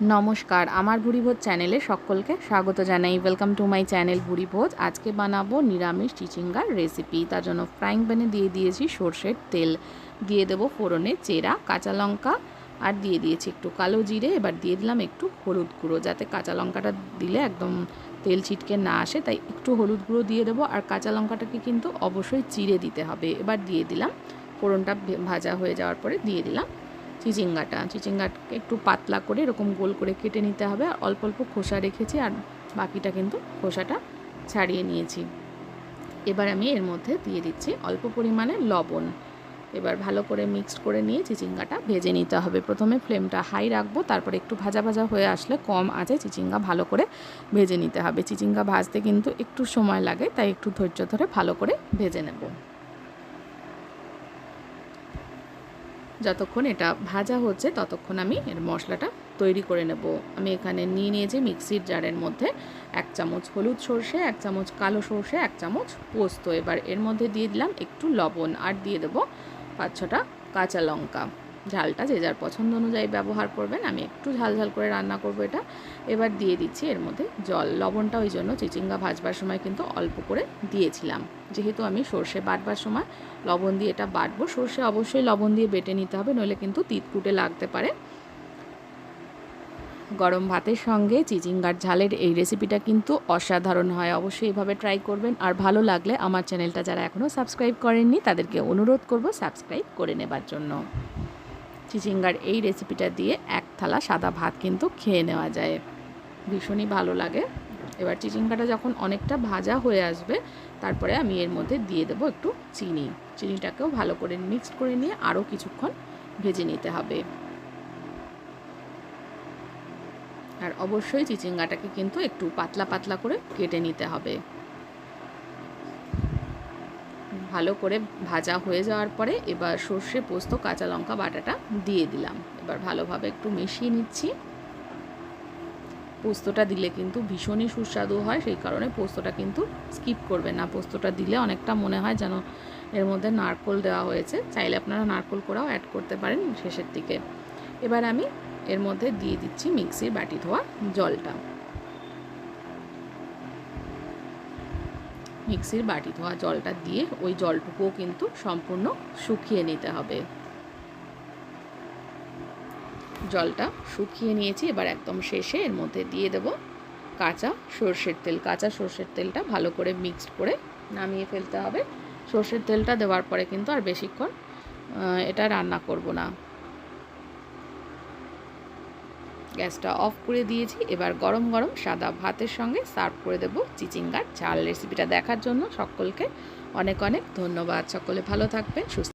নমস্কার, আমার ভুড়িভোজ চ্যানেলে সকলকে স্বাগত জানাই। Welcome to my channel Bhuribhoj আজকে বানাবো নিরামিষ চিচিঙ্গার রেসিপি তার জন্য ফ্রাইং প্যানে দিয়ে দিয়েছি সর্ষের তেল। দিয়ে দেবো ফোড়নে চেরা, কাঁচা লঙ্কা, আর দিয়ে দিয়েছি একটু কালো জিরে। এবার দিয়ে দিলাম একটু হলুদ গুঁড়ো। যাতে কাঁচা লঙ্কাটা দিলে একদম তেল ছিটকে না আসে, তাই একটু হলুদ গুঁড়ো দিয়ে দেবো। আর কাঁচা লঙ্কাটাকে কিন্তু অবশ্যই চিড়ে দিতে হবে। এবার দিয়ে দিলাম, ফোড়নটা ভাজা হয়ে যাওয়ার পরে দিয়ে দিলাম চিচিঙ্গাটা। চিচিঙ্গাটাকে একটু পাতলা করে এরকম গোল করে কেটে নিতে হবে। আর অল্প অল্প খোসা রেখেছি আর বাকিটা কিন্তু খোসাটা ছাড়িয়ে নিয়েছি। এবার আমি এর মধ্যে দিয়ে দিচ্ছি অল্প পরিমাণে লবণ। এবার ভালো করে মিক্সড করে নিয়ে চিচিঙ্গাটা ভেজে নিতে হবে। প্রথমে ফ্লেমটা হাই রাখব, তারপরে একটু ভাজা ভাজা হয়ে আসলে কম আছে চিচিঙ্গা ভালো করে ভেজে নিতে হবে। চিচিঙ্গা ভাজতে কিন্তু একটু সময় লাগে, তাই একটু ধৈর্য ধরে ভালো করে ভেজে নেব। যতক্ষণ এটা ভাজা হচ্ছে, ততক্ষণ আমি এর মশলাটা তৈরি করে নেব। আমি এখানে নিয়ে নিয়েছি মিক্সির জারের মধ্যে এক চামচ হলুদ সর্ষে, এক চামচ কালো সর্ষে, এক চামচ পোস্ত। এবার এর মধ্যে দিয়ে দিলাম একটু লবণ আর দিয়ে দেবো পাঁচ ছটা কাঁচা লঙ্কা। ঝালটা যে যার পছন্দ অনুযায়ী ব্যবহার করবেন, আমি একটু ঝাল ঝাল করে রান্না করব এটা। এবার দিয়ে দিচ্ছি এর মধ্যে জল লবণটা ওই জন্য চিচিঙ্গা ভাজবার সময় কিন্তু অল্প করে দিয়েছিলাম। যেহেতু আমি সর্ষে বাটবার সময় লবণ দিয়ে এটা বাটবো, সর্ষে অবশ্যই লবণ দিয়ে বেটে নিতে হবে, নইলে কিন্তু তিতকুটে লাগতে পারে। গরম ভাতের সঙ্গে চিচিঙ্গার ঝালের এই রেসিপিটা কিন্তু অসাধারণ হয়, অবশ্যই এভাবে ট্রাই করবেন। আর ভালো লাগলে আমার চ্যানেলটা যারা এখনও সাবস্ক্রাইব করেননি, তাদেরকে অনুরোধ করব সাবস্ক্রাইব করে নেবার জন্য। চিচিঙ্গার এই রেসিপিটা দিয়ে এক থালা সাদা ভাত কিন্তু খেয়ে নেওয়া যায়। ভীষণই ভালো লাগে। এবার চিচিঙ্গাটা যখন অনেকটা ভাজা হয়ে আসবে, তারপরে আমি এর মধ্যে দিয়ে দেবো একটু চিনি। চিনিটাকেও ভালো করে মিক্সড করে নিয়ে আরও কিছুক্ষণ ভেজে নিতে হবে। আর অবশ্যই চিচিঙ্গাটাকে কিন্তু একটু পাতলা পাতলা করে কেটে নিতে হবে। ভালো করে ভাজা হয়ে যাওয়ার পরে এবার সর্ষে, পোস্ত, কাঁচা লঙ্কা, বাটাটা দিয়ে দিলাম। এবার ভালোভাবে একটু মিশিয়ে নিচ্ছি। পোস্তটা দিলে কিন্তু ভীষণই সুস্বাদু হয়, সেই কারণে পোস্তটা কিন্তু স্কিপ করবেন না। পোস্তটা দিলে অনেকটা মনে হয় যেন এর মধ্যে নারকোল দেওয়া হয়েছে। চাইলে আপনারা নারকোল করাও অ্যাড করতে পারেন শেষের দিকে। এবার আমি এর মধ্যে দিয়ে দিচ্ছি মিক্সির বাটি ধোয়া জলটা। মিক্সির বাটি ধোয়া জলটা দিয়ে ওই জলটুকুও কিন্তু সম্পূর্ণ শুকিয়ে নিতে হবে। জলটা শুকিয়ে নিয়েছি, এবার একদম শেষে এর মধ্যে দিয়ে দেব কাঁচা সর্ষের তেল। কাঁচা সর্ষের তেলটা ভালো করে মিক্সড করে নামিয়ে ফেলতে হবে। সর্ষের তেলটা দেওয়ার পরে কিন্তু আর বেশিক্ষণ এটা রান্না করব না। গ্যাসটা অফ করে দিয়েছি। এবার গরম গরম সাদা ভাতের সঙ্গে সার্ভ করে দেবো চিচিঙ্গার ঝাল রেসিপিটা দেখার জন্য সকলকে অনেক অনেক ধন্যবাদ। সকলে ভালো থাকবেন, সুস্থ